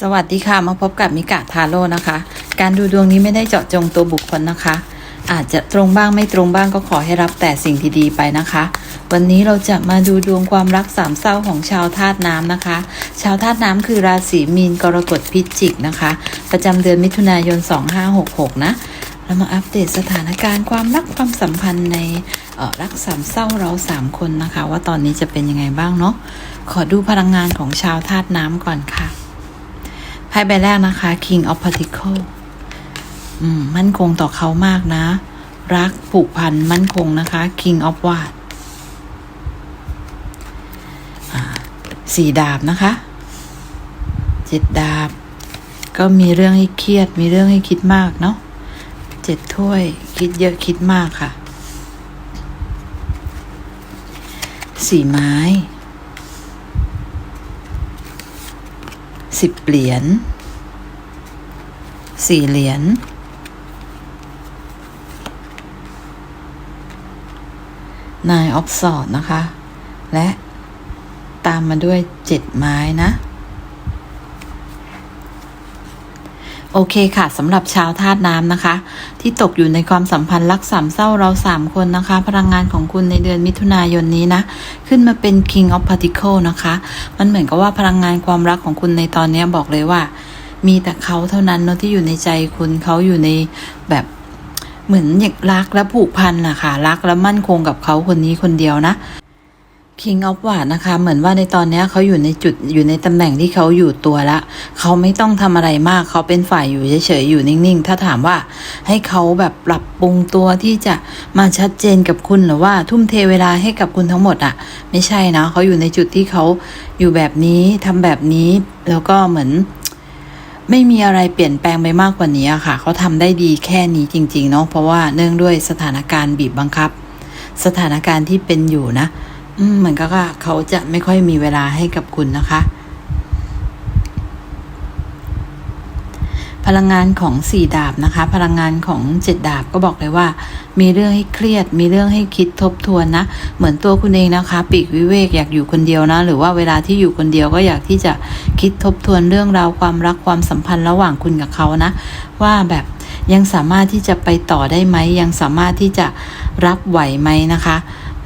สวัสดีค่ะ มาพบกับมิกะทาโร่นะคะ การดูดวงนี้ไม่ได้เจาะจงตัวบุคคลนะคะ อาจจะตรงบ้างไม่ตรงบ้างก็ขอให้รับแต่สิ่งดีๆไปนะคะ วันนี้เราจะมาดูดวงความรักสามเศร้าของชาวธาตุน้ำนะคะ ชาวธาตุน้ำคือราศีมีนกรกฎพิจิกนะคะ ประจำเดือนมิถุนายน 2566 นะเรามาอัปเดตสถานการณ์ความรักความสัมพันธ์ในออรักสามเศร้าเราสามคนนะคะ ว่าตอนนี้จะเป็นยังไงบ้างเนาะขอดูพลังงานของชาวธาตุน้ำก่อนค่ะ ไพ่ใบแรกนะคะ King of Pentacles อืมมั่นคงต่อเขามากนะ รักผูกพันมั่นคงนะคะ King of w a d สี่ดาบนะคะเจ็ดดาบ ก็มีเรื่องให้เครียด มีเรื่องให้คิดมากเนาะเจ็ดถ้วย คิดเยอะคิดมากค่ะ สี่ไม้ สิบเหรียญสี่เหรียญนายออฟสอดนะคะ และตามมาด้วยเจ็ดไม้นะ โอเคค่ะสำหรับชาวธาตุน้ำนะคะ ที่ตกอยู่ในความสัมพันธ์รักสามเศร้าเราสามคนนะคะ พลังงานของคุณในเดือนมิถุนายนนี้นะ ขึ้นมาเป็น King of Particle นะคะ มันเหมือนกับว่าพลังงานความรักของคุณในตอนนี้บอกเลยว่า มีแต่เขาเท่านั้นเนาะที่อยู่ในใจคุณเขาอยู่ในแบบเหมือนอยากรักและผูกพันนะคะรักและมั่นคงกับเขาคนนี้คนเดียวนะ King of w a d นะคะ เหมือนว่าในตอนนี้เขาอยู่ในจุดอยู่ในตำแหน่งที่เขาอยู่ตัวละ เขาไม่ต้องทำอะไรมากเขาเป็นฝ่ายอยู่เฉยๆ อยู่นิ่งๆ ถ้าถามว่าให้เขาแบบปรับปรุงตัวที่จะมาชัดเจนกับคุณหรือว่าทุ่มเทเวลาให้กับคุณทั้งหมดอะไม่ใช่นะเขาอยู่ในจุดที่เขาอยู่แบบนี้ทำแบบนี้ แล้วก็เหมือน ไม่มีอะไรเปลี่ยนแปลงไปมากกว่านี้ค่ะ เขาทำได้ดีแค่นี้จริงๆเนาะเพราะว่าเนื่องด้วยสถานการณ์บีบบังคับ สถานการณ์ที่เป็นอยู่นะ เหมือนกับเขาจะไม่ค่อยมีเวลาให้กับคุณนะคะ พลังงานของสี่ดาบนะคะ พลังงานของเจ็ดดาบก็บอกเลยว่า มีเรื่องให้เครียด มีเรื่องให้คิดทบทวนนะ เหมือนตัวคุณเองนะคะ ปีกวิเวกอยากอยู่คนเดียวนะ หรือว่าเวลาที่อยู่คนเดียวก็อยากที่จะคิดทบทวนเรื่องราวความรักความสัมพันธ์ระหว่างคุณกับเขานะ ว่าแบบยังสามารถที่จะไปต่อได้ไหม ยังสามารถที่จะรับไหวไหมนะคะ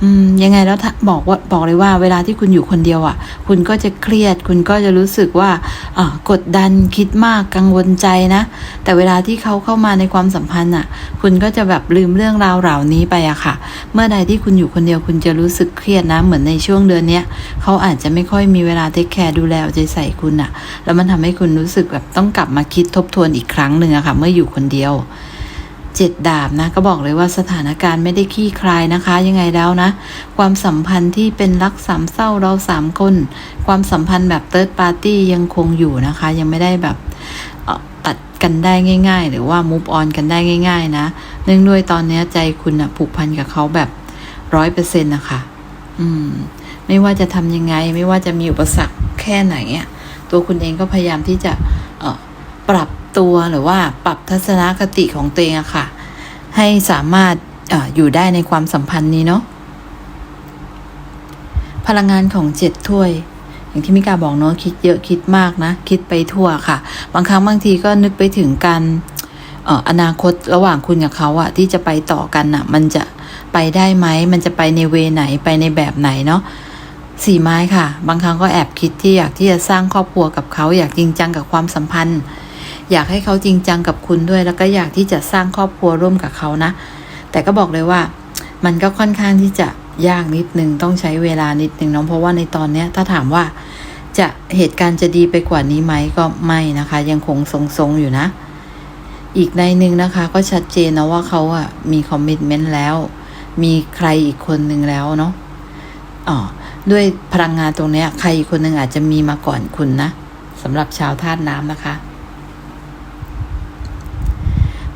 อืมยังไงแล้วถ้าบอกว่าบอกเลยว่าเวลาที่คุณอยู่คนเดียวอะ่ะ คุณก็จะเครียด คุณก็จะรู้สึกว่าอ่ากดดันคิดมากกังวลใจนะ แต่เวลาที่เขาเข้ามาในความสัมพันธ์อะ่ะ คุณก็จะแบบลืมเรื่องราวเหล่านี้ไปอะค่ะ เมื่อใดที่คุณอยู่คนเดียวคุณจะรู้สึกเครียดนะ เหมือนในช่วงเดือนเนี้ยเขาอาจจะไม่ค่อยมีเวลาเทคแคร์ดูแลเอาใจใส่คุณอะ่ะ แล้วมันทำให้คุณรู้สึกแบบต้องกลับมาคิดทบทวนอีกครั้งหนึ่งอะค่ะ เมื่ออยู่คนเดียว เจ็ดดาบนะ ก็บอกเลยว่าสถานการณ์ไม่ได้คลี่คลายนะคะ ยังไงแล้วนะ ความสัมพันธ์ที่เป็นรักสามเศร้าเราสามคน ความสัมพันธ์แบบเติร์ดปาร์ตี้ยังคงอยู่นะคะ ยังไม่ได้แบบตัดกันได้ง่าย ๆ หรือว่ามูฟออนกันได้ง่าย ๆ นะเนื่องด้วยตอนนี้ใจคุณนะผูกพันกับเขาแบบร้อยเปอร์เซ็นต์นะคะ อืม ไม่ว่าจะทำยังไง ไม่ว่าจะมีอุปสรรคแค่ไหนอะตัวคุณเองก็พยายามที่จะปรับ ตัวหรือว่าปรับทัศนคติของตัวเองอะค่ะ ให้สามารถออยู่ได้ในความสัมพันธ์นี้เนาะพลังงานของเจ็ดถ้วย อย่างที่มิกาบอกเนาะคิดเยอะคิดมากนะ คิดไปทั่วค่ะ บางครั้งบางทีก็นึกไปถึงการเอ่ออนาคตระหว่างคุณกับเขาอะที่จะไปต่อกันอะมันจะไปได้ไหมมันจะไปในเวไหนไปในแบบไหนเนาะสี่ไม้ค่ะ บางครั้งก็แอบคิดที่อยากที่จะสร้างครอบครัวกับเขาอยากจริงจังกับความสัมพันธ์ อยากให้เขาจริงจังกับคุณด้วย แล้วก็อยากที่จะสร้างครอบครัวร่วมกับเขานะ แต่ก็บอกเลยว่า มันก็ค่อนข้างที่จะยากนิดนึงต้องใช้เวลานิดนึงเนาะเพราะว่าในตอนเนี้ยถ้าถามว่าจะเหตุการณ์จะดีไปกว่านี้ไหมก็ไม่นะคะ ยังคงทรงๆอยู่นะ อีกในหนึ่งนะคะ ก็ชัดเจนนะว่าเขาอะมีคอมมิชเมนต์แล้ว มีใครอีกคนหนึ่งแล้วเนาะอ๋อด้วยพลังงานตรงเนี้ยใครอีกคนหนึ่งอาจจะมีมาก่อนคุณนะสำหรับชาวธาตุน้ำนะคะ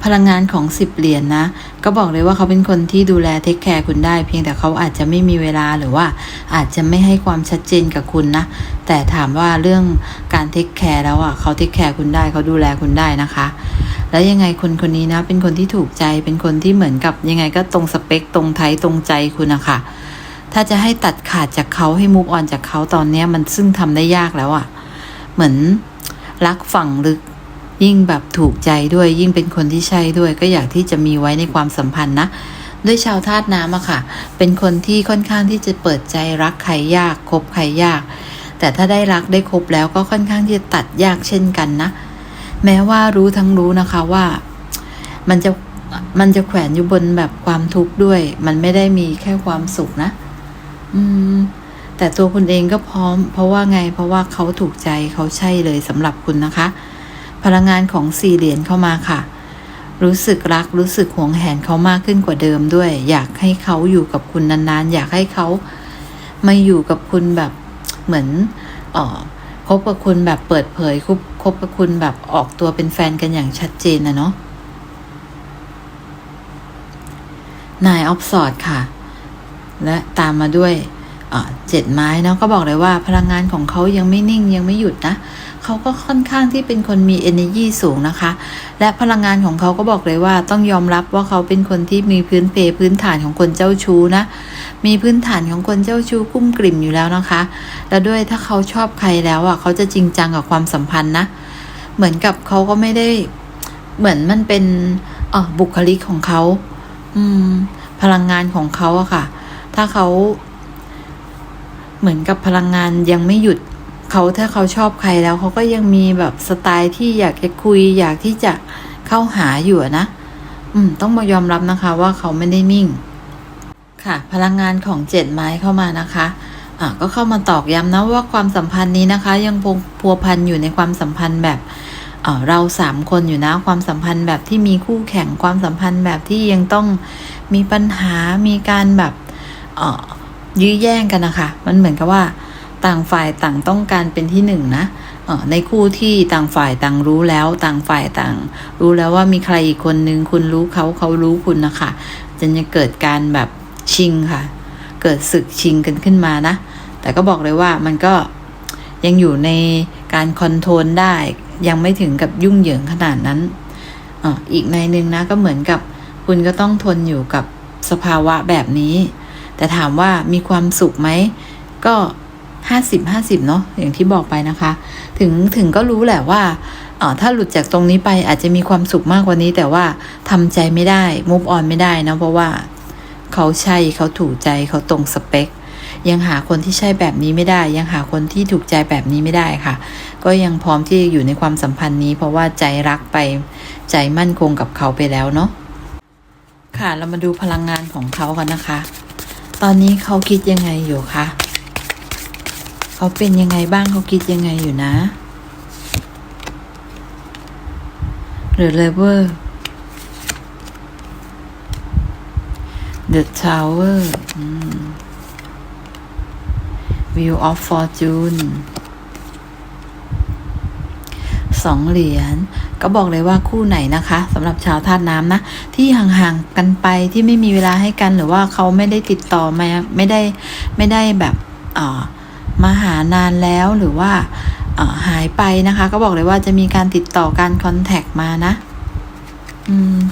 พลังงานของสิบเหรียญนะ ก็บอกเลยว่าเขาเป็นคนที่ดูแลเทคแคร์คุณได้ เพียงแต่เขาอาจจะไม่มีเวลาหรือว่าอาจจะไม่ให้ความชัดเจนกับคุณนะ แต่ถามว่าเรื่องการเทคแคร์แล้วอะเขาเทคแคร์คุณได้เขาดูแลคุณได้นะคะ แล้วยังไงคนคนนี้นะ เป็นคนที่ถูกใจเป็นคนที่เหมือนกับยังไงก็ตรงสเปคตรงไทยตรงใจคุณนะคะถ้าจะให้ตัดขาดจากเขาให้มุกออนจากเขาตอนเนี้ยมันซึ่งทำได้ยากแล้วอะ เหมือนรักฝังลึก ยิ่งแบบถูกใจด้วย ยิ่งเป็นคนที่ใช่ด้วย ก็อยากที่จะมีไว้ในความสัมพันธ์นะด้วยชาวธาตุน้ำอะค่ะ เป็นคนที่ค่อนข้างที่จะเปิดใจรักใครยากคบใครยาก แต่ถ้าได้รักได้คบแล้วก็ค่อนข้างที่จะตัดยากเช่นกันนะ แม้ว่ารู้ทั้งรู้นะคะว่า มันจะมันจะแขวนอยู่บนแบบความทุกข์ด้วย มันไม่ได้มีแค่ความสุขนะ อืม แต่ตัวคุณเองก็พร้อม เพราะว่าไง เพราะว่าเขาถูกใจเขาใช่เลยสำหรับคุณนะคะ พลังงานของสี่เหรียญเข้ามาค่ะ รู้สึกรักรู้สึกหวงแหนเขามากขึ้นกว่าเดิมด้วย อยากให้เขาอยู่กับคุณนานๆ อยากให้เขามาอยู่กับคุณแบบเหมือนเออคบกับคุณแบบเปิดเผยคบคบกับคุณแบบออกตัวเป็นแฟนกันอย่างชัดเจนนะเนาะนายออฟสอดค่ะ และตามมาด้วยเจ็ดไม้เนาะก็บอกเลยว่าพลังงานของเขายังไม่นิ่งยังไม่หยุดนะ เขาก็ค่อนข้างที่เป็นคนมี energy สูงนะคะ และพลังงานของเขาก็บอกเลยว่าต้องยอมรับว่าเขาเป็นคนที่มีพื้นเพพื้นฐานของคนเจ้าชู้นะ มีพื้นฐานของคนเจ้าชู้กุ้มกลิ่มอยู่แล้วนะคะ แล้วด้วยถ้าเขาชอบใครแล้วอะเขาจะจริงจังกับความสัมพันธ์นะ เหมือนกับเขาก็ไม่ได้เหมือนมันเป็นออบุคลิกของเขา อืม พลังงานของเขาอะค่ะ ถ้าเขาเหมือนกับพลังงานยังไม่หยุด เขาถ้าเขาชอบใครแล้วเขาก็ยังมีแบบสไตล์ที่อยากจะคุย อยากที่จะเข้าหาอยู่นะ อืม ต้องมายอมรับนะคะ ว่าเขาไม่ได้นิ่ง ค่ะ พลังงานของเจ็ดไม้เข้ามานะคะอะก็เข้ามาตอกย้ำนะว่าความสัมพันธ์นี้นะคะ ยังพัวพัวพันอยู่ในความสัมพันธ์แบบเราสามคนอยู่นะความสัมพันธ์แบบที่มีคู่แข่งความสัมพันธ์แบบที่ยังต้องมีปัญหามีการแบบยื้อแย่งกันนะคะ มันเหมือนกับว่า ต่างฝ่ายต่างต้องการเป็นที่หนึ่งนะในคู่ที่ต่างฝ่ายต่างรู้แล้ว ต่างฝ่ายต่าง รู้แล้วว่ามีใครอีกคนนึงคุณรู้เขาเขารู้คุณนะคะจนจะเกิดการแบบชิงค่ะ เกิดศึกชิงกันขึ้นมานะ แต่ก็บอกเลยว่ามันก็ยังอยู่ในการคอนโทรลได้ ยังไม่ถึงกับยุ่งเหยิงขนาดนั้นอ่ออีกในหนึ่งนะก็เหมือนกับคุณก็ต้องทนอยู่กับสภาวะแบบนี้ แต่ถามว่ามีความสุขไหมก็ ห้าสิบห้าสิบเนาะอย่างที่บอกไปนะคะ ถึงถึงก็รู้แหละว่าอ่อถ้าหลุดจากตรงนี้ไปอาจจะมีความสุขมากกว่านี้ แต่ว่าทำใจไม่ได้ move on ไม่ได้นะเพราะว่าเขาใช่เขาถูกใจเขาตรงสเปค ยังหาคนที่ใช่แบบนี้ไม่ได้ ยังหาคนที่ถูกใจแบบนี้ไม่ได้ค่ะ ก็ยังพร้อมที่จะอยู่ในความสัมพันธ์นี้ เพราะว่าใจรักไปใจมั่นคงกับเขาไปแล้วเนาะค่ะเรามาดูพลังงานของเขากันนะคะ ตอนนี้เขาคิดยังไงอยู่คะ เขาเป็นยังไงบ้างเขาคิดยังไงอยู่นะหรือเลเวอร์ The Tower อืม View of Fortune สองเหรียญ ก็บอกเลยว่าคู่ไหนนะคะสำหรับชาวธาตุน้ำนะ ที่ห่างๆกันไปที่ไม่มีเวลาให้กันหรือว่าเขาไม่ได้ติดต่อมาไม่ได้ไม่ได้แบบอ่อ มาหานานแล้วหรือว่าหายไปนะคะ ก็บอกเลยว่าจะมีการติดต่อการคอนแทคมานะ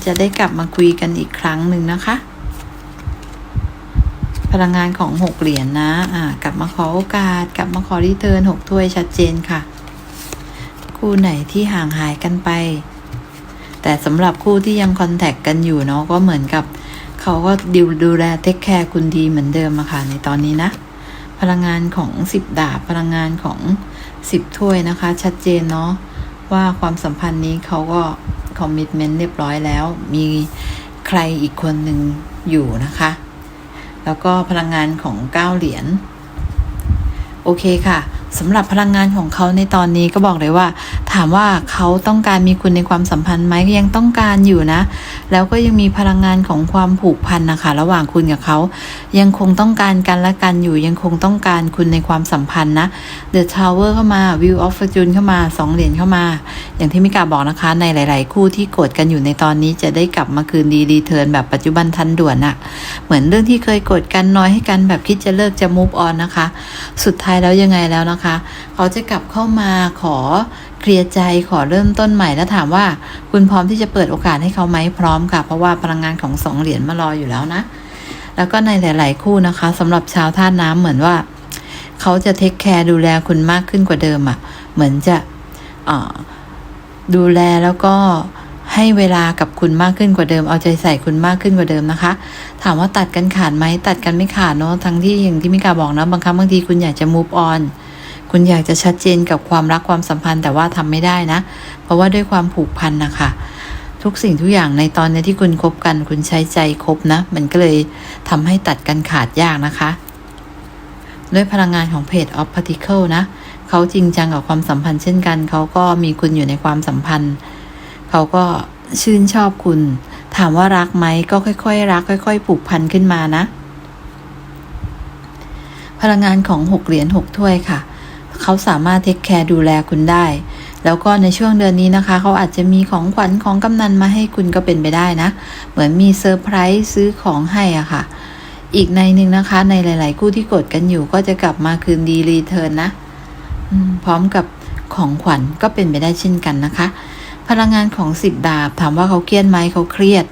จะได้กลับมาคุยกันอีกครั้งหนึ่งนะคะ พลังงานของหกเหรียญนะอ่ากลับมาขอโอกาส กลับมาขอรีเทิร์นหกถ้วยชัดเจนค่ะ คู่ไหนที่ห่างหายกันไป แต่สำหรับคู่ที่ยังคอนแทคกันอยู่เนาะก็เหมือนกับ เขาก็ดูดูแลเทคแคร์คุณดีเหมือนเดิมอะค่ะในตอนนี้นะ พลังงานของสิบดาบพลังงานของสิบถ้วยนะคะ ชัดเจนเนาะว่าความสัมพันธ์นี้เขาก็คอมมิชเมนต์เรียบร้อยแล้ว มีใครอีกคนหนึ่งอยู่นะคะ แล้วก็พลังงานของเก้าเหรียญโอเคค่ะสำหรับพลังงานของเขาในตอนนี้ก็บอกเลยว่าถามว่าเขาต้องการมีคุณในความสัมพันธ์ไหมก็ยังต้องการอยู่นะ แล้วก็ยังมีพลังงานของความผูกพันนะคะ ระหว่างคุณกับเขายังคงต้องการกันและกันอยู่ ยังคงต้องการคุณในความสัมพันธ์นะ The Tower เข้ามา View of Fortune เข้ามาสองเหรียญเข้ามา อย่างที่มิกาบอกนะคะ ในหลาย ๆ คู่ที่โกรธกันอยู่ในตอนนี้จะได้กลับมาคืนดีรีเทิร์นแบบปัจจุบันทันด่วนอะเหมือนเรื่องที่เคยโกรธกันน้อยให้กันแบบคิดจะเลิกจะ move on นะคะ สุดท้ายแล้วยังไงแล้วนะคะ เขาจะกลับเข้ามาขอ เคลียร์ใจขอเริ่มต้นใหม่แล้วถามว่า คุณพร้อมที่จะเปิดโอกาสให้เขาไหมพร้อมค่ะ เพราะว่าพลังงานของสองเหรียญมารออยู่แล้วนะ แล้วก็ในหลาย ๆ คู่นะคะสำหรับชาวธาตุน้ำเหมือนว่า เขาจะเทคแคร์ดูแลคุณมากขึ้นกว่าเดิมอะ่ะ เหมือนจะดูแลแล้วก็ให้เวลากับคุณมากขึ้นกว่าเดิม เอาใจใส่คุณมากขึ้นกว่าเดิมนะคะ ถามว่าตัดกันขาดไหมตัดกันไม่ขาดเนาะทั้งที่อย่างที่มิกาบอกนะบางครั้งบางทีคุณอยากจะ move on คุณอยากจะชัดเจนกับความรักความสัมพันธ์แต่ว่าทำไม่ได้นะ เพราะว่าด้วยความผูกพันนะคะทุกสิ่งทุกอย่างในตอนนี้ที่คุณคบกัน คุณใช้ใจคบนะ มันก็เลยทำให้ตัดกันขาดยากนะคะ ด้วยพลังงานของเพจ of particle นะเขาจริงจังกับความสัมพันธ์เช่นกัน เขาก็มีคุณอยู่ในความสัมพันธ์ เขาก็ชื่นชอบคุณ ถามว่ารักไหมก็ค่อยๆ รัก ค่อย ๆ ผูกพันขึ้นมานะ พลังงานของหกเหรียญหกถ้วยค่ะ เขาสามารถเทคแคร์ดูแลคุณได้ แล้วก็ในช่วงเดือนนี้นะคะ เขาอาจจะมีของขวัญของกำนันมาให้คุณก็เป็นไปได้นะ เหมือนมีเซอร์ไพรส์ซื้อของให้อะค่ะ อีกในหนึ่งนะคะ ในหลาย ๆ คู่ที่กดกันอยู่ก็จะกลับมาคืนดีรีเทิร์นนะพร้อมกับของขวัญก็เป็นไปได้เช่นกันนะคะ พลังงานของสิบดาบ ถามว่าเขาเครียดไหมเขาเครียด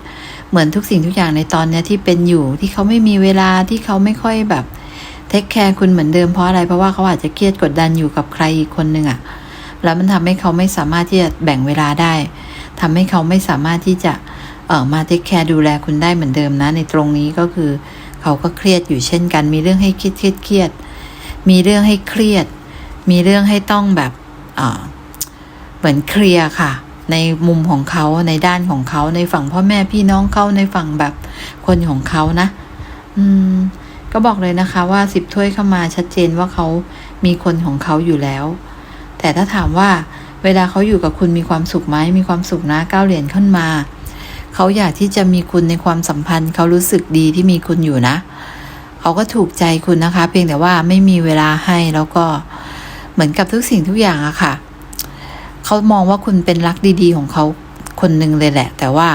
เหมือนทุกสิ่งทุกอย่างในตอนนี้ที่เป็นอยู่ที่เขาไม่มีเวลาที่เขาไม่ค่อยแบบ เทคแคร์คุณเหมือนเดิมเพราะอะไรเพราะว่าเขาอาจจะเครียดกดดันอยู่กับใครอีกคนหนึ่งอะแล้วมันทำให้เขาไม่สามารถที่จะแบ่งเวลาได้ทำให้เขาไม่สามารถที่จะเออมาเทคแคร์ดูแลคุณได้เหมือนเดิมนะ ในตรงนี้ก็คือเขาก็เครียดอยู่เช่นกัน มีเรื่องให้ครียดเครียดเครียด มีเรื่องให้เครียด มีเรื่องให้ต้องแบบเอ่อเหมือนเคลียร์ค่ะ ในมุมของเขาในด้านของเขาในฝั่งพ่อแม่พี่น้องเขาในฝั่งแบบคนของเขานะ อืม ก็บอกเลยนะคะว่าสิบถ้วยเข้ามาชัดเจนว่าเขามีคนของเขาอยู่แล้ว แต่ถ้าถามว่าเวลาเขาอยู่กับคุณมีความสุขไหมมีความสุขนะเก้าเหรียญขึ้นมา เขาอยากที่จะมีคุณในความสัมพันธ์เขารู้สึกดีที่มีคุณอยู่นะ เขาก็ถูกใจคุณนะคะ เพียงแต่ว่าไม่มีเวลาให้แล้วก็เหมือนกับทุกสิ่งทุกอย่างอะค่ะ เขามองว่าคุณเป็นรักดีๆ ของเขาคนหนึ่งเลยแหละ แต่ว่า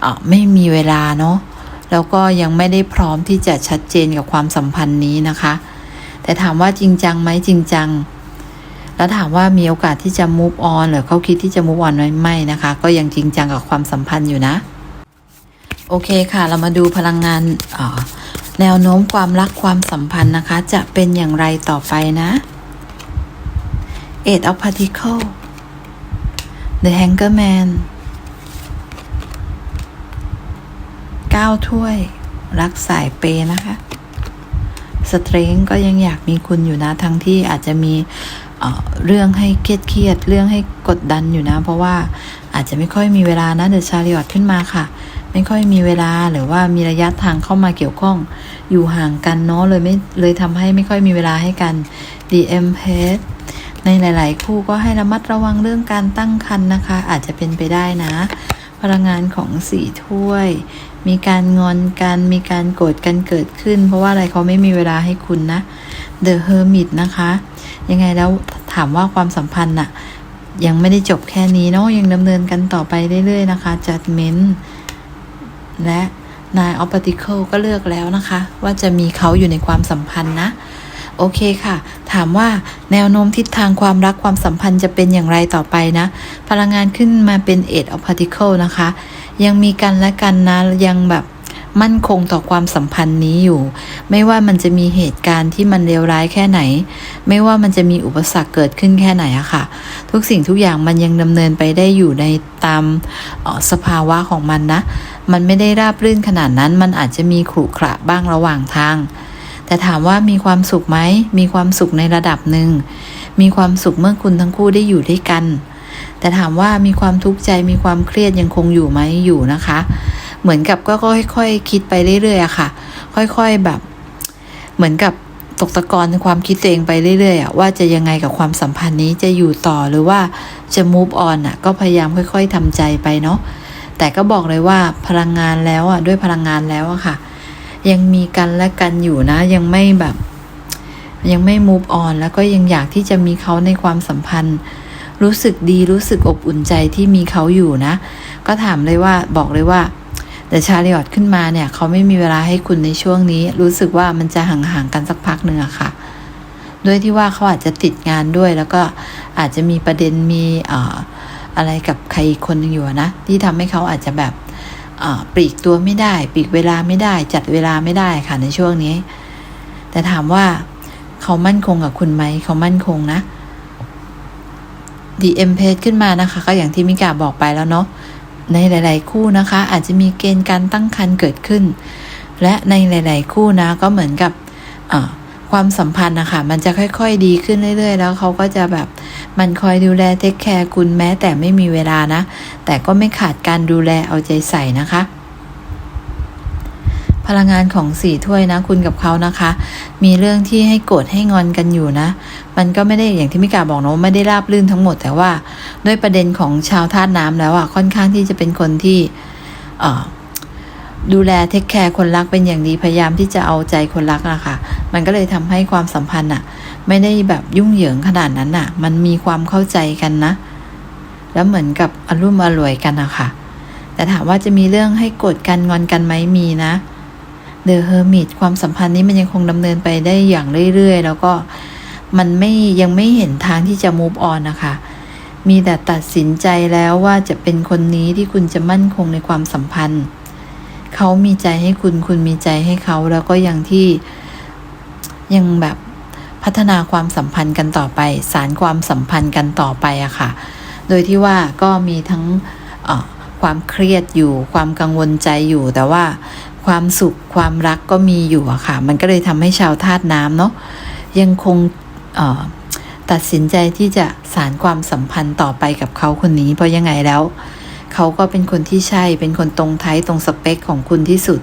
เออไม่มีเวลาเนาะ แล้วก็ยังไม่ได้พร้อมที่จะชัดเจนกับความสัมพันธ์นี้นะคะ แต่ถามว่าจริงจังไหมจริงจัง แล้วถามว่ามีโอกาสที่จะ move on หรือเขาคิดที่จะ move on ไหมไม่นะคะ ก็ยังจริงจังกับความสัมพันธ์อยู่นะ โอเคค่ะ เรามาดูพลังงานออแนวโน้มความรักความสัมพันธ์นะคะ จะเป็นอย่างไรต่อไปนะ Eight of Particle The Hanger Man เก้าถ้วย รักสายเปย์นะคะสเตรงก็ยังอยากมีคุณอยู่นะ ทั้งที่อาจจะมีเเรื่องให้เครียดเครียดเรื่องให้กดดันอยู่นะ เพราะว่าอาจจะไม่ค่อยมีเวลานะเดอะชาริอตขึ้นมาค่ะ ไม่ค่อยมีเวลาหรือว่ามีระยะทางเข้ามาเกี่ยวข้อง อยู่ห่างกันเนาะเลยไม่เลยทำให้ไม่ค่อยมีเวลาให้กัน DM p a g ในหลาย ๆ คู่ก็ให้ระมัดระวังเรื่องการตั้งครรภ์นะคะ อาจจะเป็นไปได้นะ พลังงานของสี่ถ้วย มีการงอนกัน มีการโกรธกันเกิดขึ้น เพราะว่าอะไรเขาไม่มีเวลาให้คุณนะ The Hermit นะคะ ยังไงแล้วถามว่าความสัมพันธ์น่ะยังไม่ได้จบแค่นี้เนาะยังดำเนินกันต่อไปเรื่อยๆนะคะ Judgment และ Nine of Pentacles ก็เลือกแล้วนะคะ ว่าจะมีเขาอยู่ในความสัมพันธ์นะ โอเคค่ะ ถามว่าแนวโน้มทิศทางความรักความสัมพันธ์จะเป็นอย่างไรต่อไปนะ พลังงานขึ้นมาเป็น Eight of Particle นะคะ ยังมีกันและกันนะยังแบบมั่นคงต่อความสัมพันธ์นี้อยู่ ไม่ว่ามันจะมีเหตุการณ์ที่มันเลวร้ายแค่ไหน ไม่ว่ามันจะมีอุปสรรคเกิดขึ้นแค่ไหนอะค่ะ ทุกสิ่งทุกอย่างมันยังดำเนินไปได้อยู่ในตามออสภาวะของมันนะ มันไม่ได้ราบรื่นขนาดนั้น มันอาจจะมีขรุขระบ้างระหว่างทาง แต่ถามว่ามีความสุขไหมมีความสุขในระดับหนึ่งมีความสุขเมื่อคุณทั้งคู่ได้อยู่ด้วยกัน แต่ถามว่ามีความทุกข์ใจมีความเครียดยังคงอยู่ไหมอยู่นะคะ เหมือนกับก็ค่อยๆคิดไปเรื่อยๆอะค่ะ ค่อยๆแบบ เหมือนกับตกตะกอนในความคิดตัวเองไปเรื่อยๆอะว่าจะยังไงกับความสัมพันธ์นี้จะอยู่ต่อหรือว่าจะ move on อะก็พยายามค่อย ๆทำใจไปเนาะแต่ก็บอกเลยว่าพลังงานแล้วอะด้วยพลังงานแล้วอะค่ะ ยังมีกันและกันอยู่นะ ยังไม่แบบ ยังไม่ move on แล้วก็ยังอยากที่จะมีเขาในความสัมพันธ์ รู้สึกดีรู้สึกอบอุ่นใจที่มีเขาอยู่นะ ก็ถามเลยว่าบอกเลยว่า แต่ชาลิออตขึ้นมาเนี่ย เขาไม่มีเวลาให้คุณในช่วงนี้ รู้สึกว่ามันจะห่างๆกันสักพักหนึ่งอะค่ะด้วยที่ว่าเขาอาจจะติดงานด้วย แล้วก็อาจจะมีประเด็นมีอะไรกับใครอีกคนหนึงอยู่นะ ที่ทำให้เขาอาจจะแบบปลีกตัวไม่ได้ปลีกเวลาไม่ได้ จัดเวลาไม่ได้ค่ะในช่วงนี้ แต่ถามว่าเขามั่นคงกับคุณไหมเขามั่นคงนะ DM p a g e ขึ้นมานะคะ ก็อย่างที่มิกาบอกไปแล้วเนาะในหลาย ๆ คู่นะคะ อาจจะมีเกณฑ์การตั้งครรภ์เกิดขึ้น และในหลาย ๆ คู่นะก็เหมือนกับความสัมพันธ์นะคะมันจะค่อย ๆ ดีขึ้นเรื่อย ๆ แล้วเขาก็จะแบบมันคอยดูแลเทคแคร์คุณแม้แต่ไม่มีเวลานะ แต่ก็ไม่ขาดการดูแลเอาใจใส่นะคะ พลังงานของสี่ถ้วยนะ คุณกับเขานะคะ มีเรื่องที่ให้โกรธให้งอนกันอยู่นะ มันก็ไม่ได้อย่างที่มิกาบอกนะไม่ได้ราบรื่นทั้งหมด แต่ว่าด้วยประเด็นของชาวธาตุน้ำแล้วอะค่อนข้างที่จะเป็นคนที่ดูแลเทคแคร์คนรักเป็นอย่างดีพยายามที่จะเอาใจคนรักอะค่ะ มันก็เลยทำให้ความสัมพันธ์อะไม่ได้แบบยุ่งเหยิงขนาดนั้นอะมันมีความเข้าใจกันนะ แล้วเหมือนกับอารมณ์อร่วยกันอะค่ะแต่ถามว่าจะมีเรื่องให้โกรธกันงอนกันไหมมีนะ เดอะเฮอร์มิตความสัมพันธ์นี้มันยังคงดำเนินไปได้อย่างเรื่อยๆ แล้วก็มันไม่ยังไม่เห็นทางที่จะ move on นะคะ มีแต่ตัดสินใจแล้วว่าจะเป็นคนนี้ที่คุณจะมั่นคงในความสัมพันธ์ เขามีใจให้คุณ คุณมีใจให้เขา แล้วก็ยังที่ยังแบบพัฒนาความสัมพันธ์กันต่อไป สารความสัมพันธ์กันต่อไปอะค่ะ โดยที่ว่าก็มีทั้งความเครียดอยู่ ความกังวลใจอยู่ แต่ว่า ความสุขความรักก็มีอยู่อะค่ะ มันก็เลยทำให้ชาวธาตุน้ำเนาะยังคงตัดสินใจที่จะสารความสัมพันธ์ต่อไปกับเขาคนนี้ เพราะยังไงแล้ว เขาก็เป็นคนที่ใช่เป็นคนตรงไทยตรงสเปคของคุณที่สุด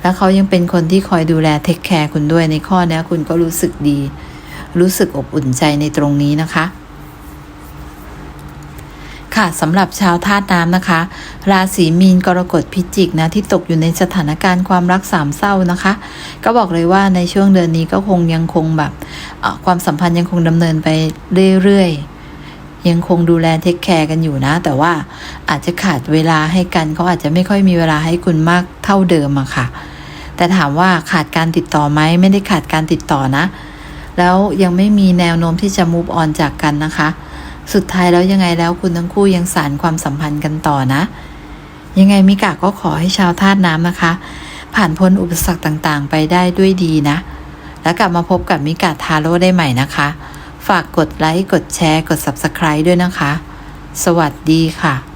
แล้วเขายังเป็นคนที่คอยดูแลเทคแคร์คุณด้วยในข้อนี้คุณก็รู้สึกดี รู้สึกอบอุ่นใจในตรงนี้นะคะ ค่ะสำหรับชาวธาตุน้ำนะคะ ราศีมีนกรกฎพิจิกนะที่ตกอยู่ในสถานการณ์ความรักสามเศร้านะคะ ก็บอกเลยว่าในช่วงเดือนนี้ก็คงยังคงแบบความสัมพันธ์ยังคงดำเนินไปเรื่อยๆ ยังคงดูแลเทคแคร์กันอยู่นะ แต่ว่าอาจจะขาดเวลาให้กันเขาอาจจะไม่ค่อยมีเวลาให้คุณมากเท่าเดิมอะค่ะ แต่ถามว่าขาดการติดต่อไหมไม่ได้ขาดการติดต่อนะ แล้วยังไม่มีแนวโน้มที่จะ move on จากกันนะคะ สุดท้ายแล้วยังไงแล้วคุณทั้งคู่ยังสารความสัมพันธ์กันต่อนะ ยังไงมิกะก็ขอให้ชาวธาตุน้ำนะคะ ผ่านพ้นอุปสรรคต่างๆ ไปได้ด้วยดีนะ แล้วกลับมาพบกับมิกะทาโร่ได้ใหม่นะคะ ฝากกดไลค์ กดแชร์ กด Subscribe ด้วยนะคะ สวัสดีค่ะ